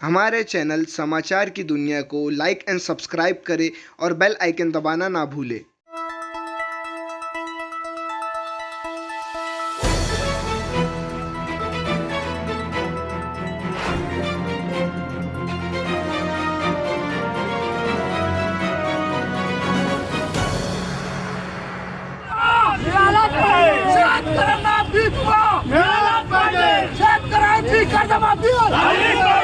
हमारे चैनल समाचार की दुनिया को लाइक एंड सब्सक्राइब करें और बेल आइकन दबाना ना भूलें। शेतकऱ्यांना पीक शेतकऱ्यांची कर्जमाफी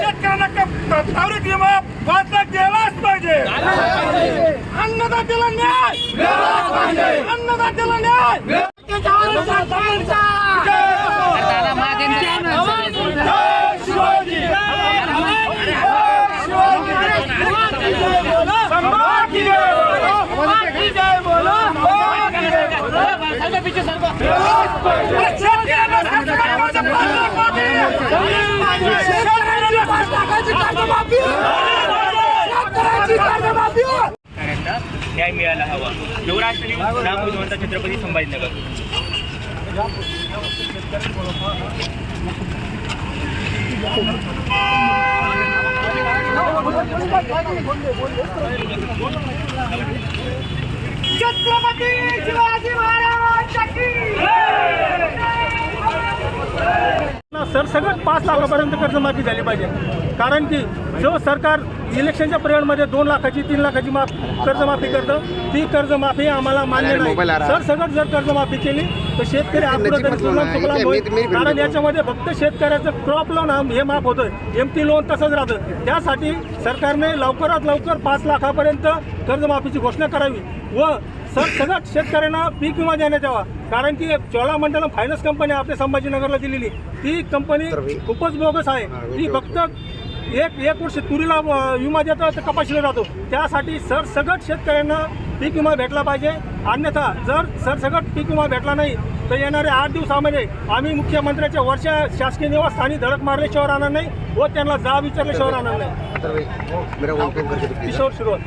शेतकऱ्यांना विमा पाहिजे अन्नदात्याला न्याय! अन्नदात्याला न्याय शिवाजी संभाजी जय बोलो शेतकऱ्यांना शेतकऱ्यांना पाच लाख माफी. शेतकऱ्यांची पाच लाखाची कर्जमाफी शेतकऱ्यांची कर्जमाफी शेतकऱ्यांना न्याय मिळायला हवा नवराष्ट्र नाम छत्रपती संभाजीनगर छत्रपती सरसकट पाच लाखापर्यंत कर्जमाफी झाली पाहिजे. कारण की जो सरकार इलेक्शनच्या पिरियडमध्ये दोन लाखाची तीन लाखाची माफ कर्जमाफी करतं ती कर्जमाफी आम्हाला मान्य नाही. सरसकट जर कर्जमाफी केली तर शेतकरी सुफलाम होईल. कारण याच्यामध्ये फक्त शेतकऱ्याचं क्रॉप लोन हे माफ होतं एम टी लोन तसंच राहतं. त्यासाठी सरकारने लवकरात लवकर पाच लाखापर्यंत कर्जमाफीची घोषणा करावी व सरसकट शेतकऱ्यांना पीक विमा देण्यात यावा. कारण की चोळामंडलम फायनान्स कंपनी आपल्या संभाजीनगरला दिलेली. ती कंपनी खूपच बोगस आहे. ती फक्त एक एक वर्ष तुरीला विमा देतो तर कपाशीला जातो. त्यासाठी सरसकट शेतकऱ्यांना पीक विमा भेटला पाहिजे. अन्यथा जर सरसकट पीक विमा भेटला नाही तर येणाऱ्या आठ दिवसामध्ये आम्ही मुख्यमंत्र्याच्या वर्षा शासकीय निवासस्थानी धडक मारल्याशिवाय राहणार नाही व त्यांना जा विचारल्याशिवाय राहणार नाही. किशोर शिरोळ.